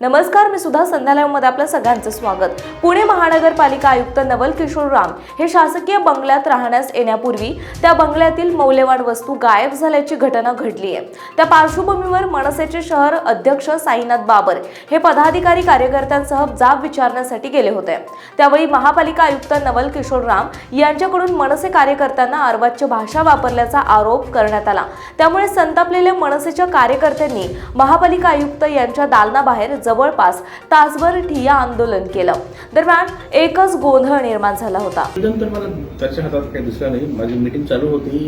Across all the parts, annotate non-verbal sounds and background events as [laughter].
नमस्कार मी सुद्धा संध्यालयामध्ये आपलं सगळ्यांचं स्वागत. पुणे महानगरपालिका आयुक्त नवल किशोर राम हे शासकीय बंगल्यात राहण्यास येण्यापूर्वी त्या बंगल्यातील मौल्यवान वस्तू गायब झाल्याची घटना घडली आहे. त्या पार्श्वभूमीवर मनसेचे शहर अध्यक्ष साईनाथ बाबर हे पदाधिकारी कार्यकर्त्यांसह जाब विचारण्यासाठी गेले होते. त्यावेळी महापालिका आयुक्त नवल किशोर राम यांच्याकडून मनसे कार्यकर्त्यांना अर्वाच्य भाषा वापरल्याचा आरोप करण्यात आला. त्यामुळे संतापलेल्या मनसेच्या कार्यकर्त्यांनी महापालिका आयुक्त यांच्या दालनाबाहेर जवळपास तासभर ठिया आंदोलन केलं. दरम्यान एकच गोंधळ निर्माण झाला होता. तर मला त्याच्या हातात काही दिसलं नाही माझी मीटिंग चालू होती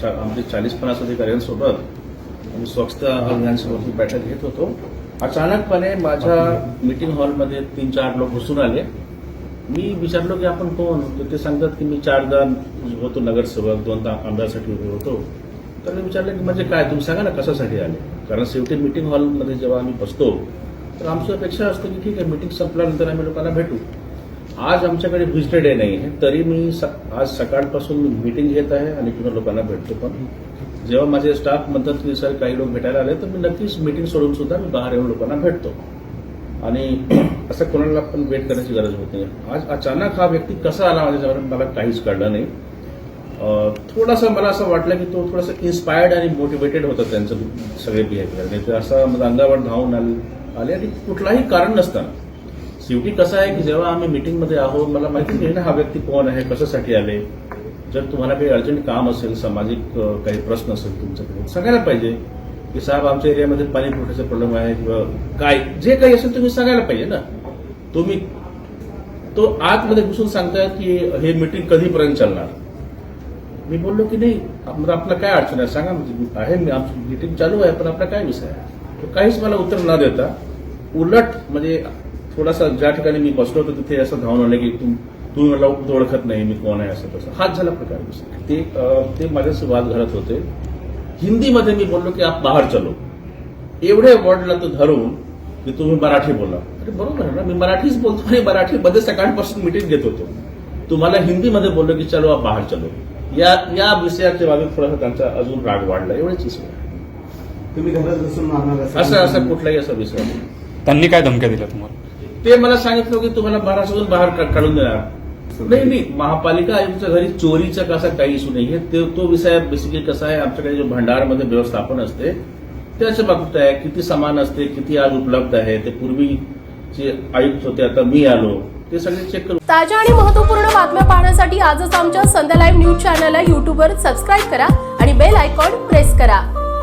चा- आमचे चाळीस पन्नास अधिकाऱ्यांसोबत आम्ही स्वच्छता अभियानसोबत बैठक घेत होतो. अचानकपणे माझ्या मीटिंग हॉलमध्ये तीन चार लोक घुसून आले. मी विचारलो की आपण कोण? तर ते सांगतात की मी चारदा होतो नगरसेवक दोनदा आमदारसाठी उभे होतो. तर मी विचारलं की म्हणजे काय? तुम्ही सांगा ना कशासाठी आले? कारण शेवटी मीटिंग हॉलमध्ये जेव्हा आम्ही बसतो तर आमची अपेक्षा असते की ठीक आहे मीटिंग संपल्यानंतर आम्ही लोकांना भेटू. आज आमच्याकडे व्हिजिटर डे नाही आहे तरी मी स- आज सकाळपासून मीटिंग घेत आहे आणि पुन्हा लोकांना भेटतो पण. जेव्हा माझे स्टाफ म्हणतात की सर काही लोक भेटायला आले तर मी नक्कीच मीटिंग सोडून सुद्धा मी बाहेर येऊन लोकांना भेटतो. आणि [clears throat] असं कोणाला पण वेट करण्याची गरज होत नाही. आज अचानक हा व्यक्ती कसा आला माझ्यावर मला काहीच कळलं नाही. थोडासा मला असं वाटलं की तो थोडासा इन्स्पायर्ड आणि मोटिवेटेड होता त्यांचं सगळे बिहेवियर नाही तर असं मला अंगावर धावून आले. आले आणि कुठलाही कारण नसताना. शेवटी कसं आहे की जेव्हा आम्ही मीटिंगमध्ये आहोत मला माहिती नाही ना हा व्यक्ती कोण आहे कशासाठी आले. जर तुम्हाला काही अर्जंट काम असेल सामाजिक काही प्रश्न असेल तुमच्याकडे सांगायला पाहिजे की साहेब आमच्या एरियामध्ये पाणी पुरवठ्याचा प्रॉब्लेम आहे किंवा काय जे काही असेल तुम्ही सांगायला पाहिजे ना. तुम्ही तो आतमध्ये घुसून सांगतायत की हे मीटिंग कधीपर्यंत चालणार? मी बोललो की नाही आपला आपलं काय अडचण आहे? सांगा म्हणजे आहे मी आमची मीटिंग चालू आहे पण आपला काय विषय आहे? तो काहीच मला उत्तर न देता उलट म्हणजे थोडासा ज्या ठिकाणी मी बसलो होतो तिथे असं धावून आलं की तू तुम्ही मला ओळखत नाही मी कोण आहे असं तसं. हाच झाला प्रकार ते ते माझ्याशी वाद घालत होते. हिंदीमध्ये मी बोललो की आप बाहेर चलो. एवढे वर्डला तो धरून की तुम्ही मराठी बोला. अरे बरोबर आहे ना मी मराठीच बोलतो आणि मराठीमध्ये सकाळपासून मिटिंग घेत होतो. तुम्हाला हिंदीमध्ये बोललो की चलो आप बाहेर चलो. या या विषयाच्या बाबतीत थोडासा त्यांचा अजून राग वाढला. एवढीच विषय. तुम्ही घरात बसून मारणार असं असं कुठलाही असा विषय नाही. त्यांनी काय धमक्या दिल्या तुम्हाला? ते मला सांगितलं की तुम्हाला महाराष्ट्रातून बाहेर का- काढून देणार. नाही नाही. महापालिका आयुक्तच्या घरी चोरीचा कसा काही इशू नाही. आहे ते तो विषय बेसिकली कसा आहे आमच्याकडे जो भंडारमध्ये व्यवस्थापन असते त्याच्या बाबतीत आहे. किती सामान असते किती आज उपलब्ध आहे ते पूर्वी जे आयुक्त होते आता मी आलो ते सगळे चेक करू ताज्या आणि महत्त्वपूर्ण बातम्या पाहण्यासाठी आजच आमच्या संध्या लाईव्ह न्यूज चॅनलला यूट्यूबवर सबस्क्राईब करा आणि बेल आयकॉन प्रेस करा.